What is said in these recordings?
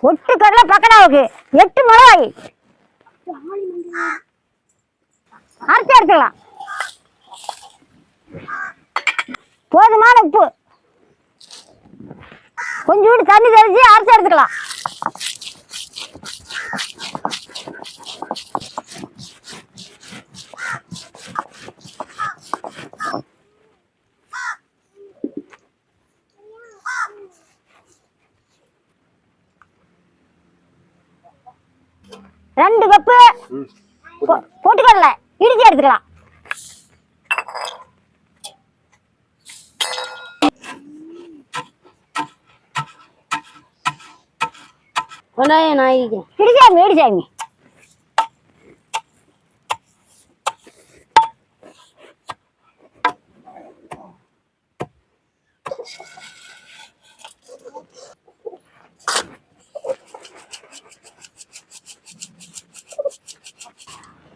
பொட்டு கடலை பக்கடாவுக்கு எட்டு மிளகாய். அரைச்சி எடுத்துக்கலாம். போதுமான உப்பு. கொஞ்சோண்டு தண்ணி தெளிச்சு அரைச்சி எடுத்துக்கலாம். ரெண்டு கப்பு பொட்டுக்கடலை இடிச்சு எடுத்துக்கலாம். வெங்காயம் நாய்க்கு இடிச்சாமி இடிச்சாமி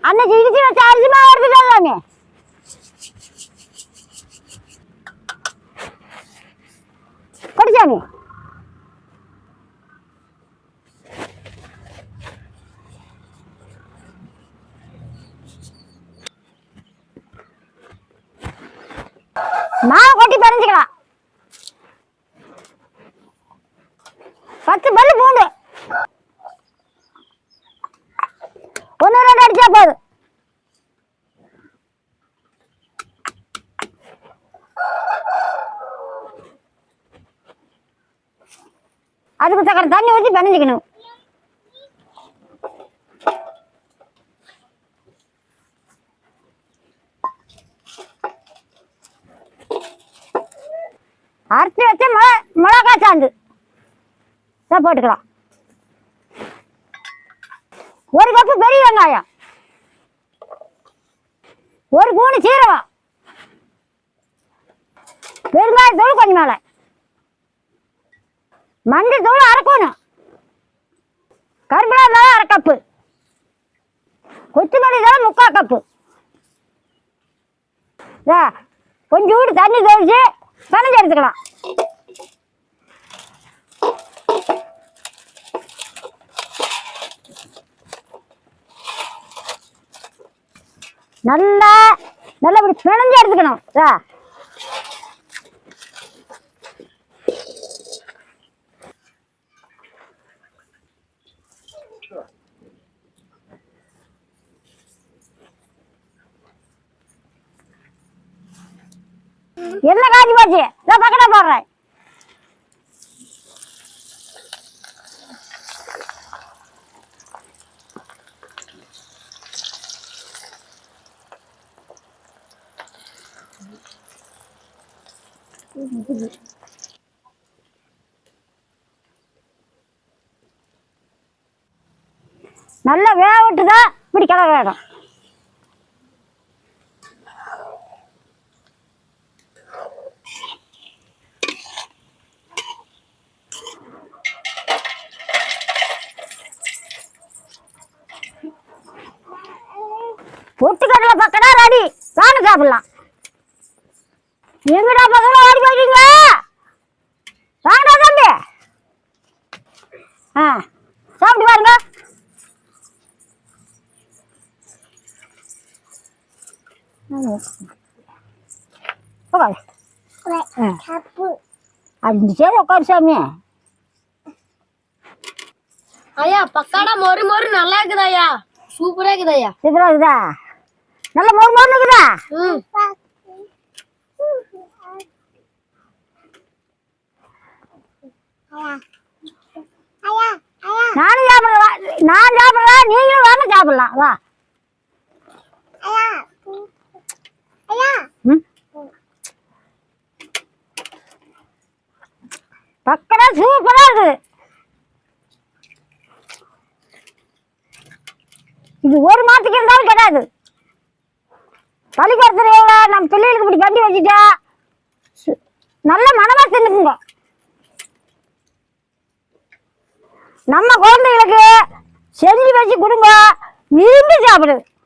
அன்னைக்கு இடிச்சு வச்ச அரிசிமா மாவு எடுத்துட்டாங்க படிச்சாமி மாவு கொட்டி பறிஞ்சுக்கலாம் ஒன்று போதும் அதுக்கு தக்கற தண்ணி ஊற்றி பிணைஞ்சிக்கணும். அரைச்சி வச்ச மிளகா மிளகா சாந்து. போட்டுக்கலாம். ஒரு கப்பு பெரிய வெங்காயம். ஒரு கூணு சீரகம். பெருங்காய தூள் கொஞ்சம் மேலே. மஞ்சள் தூள் அரைக்கணும். கரும்புலா இருந்தாலும் அரை கப்பு கொத்தமல்லி தான் முக்கால் கப்பு இதா, கொஞ்சோண்டு தண்ணி தெளிச்சு பனஞ்சு எடுத்துக்கலாம். நல்லா நல்லா இப்படி பிணைஞ்சு எடுத்துக்கணும். என்ன காஞ்சி போச்சு? நான் பக்கத்துல போடுறேன். நல்லா வேக இப்படி கிளற வேணும். பொட்டுக்கடலை பக்கம்னா ரெடி வாங்க சாப்பிடலாம். எங்கடா பக்கம் ஓடி போயிட்டீங்க? வாங்கடா தம்பி. ஆ சாப்பிட்டு பாருங்க. அஞ்சு சேர் உட்காரு சாமி. ஐயா பக்காடா மொறு மொறு நல்லா இருக்குது ஐயா. சூப்பரா இருக்குது ஐயா. சூப்பரா இருக்குதா? நல்ல மொறு மொறு இருக்குதா? ம். நானும் சாப்பிடலாம் நான் சாப்பிடலாம் நீங்களும் வாங்க சாப்பிடலாம். வா. பக்கடா சூப்பரா இருக்குது இது ஒரு மாசத்துக்கு இருந்தாலும் கிடையாது. பள்ளிக்கூடத்துல நம்ம பிள்ளைகளுக்கு இப்படி கண்டி வச்சுட்டா சு- நல்ல மனமா தின்னுக்குங்க நம்ம குழந்தைகளுக்கு செஞ்சு வச்சு கொடுங்க விரும்பி சாப்பிடுது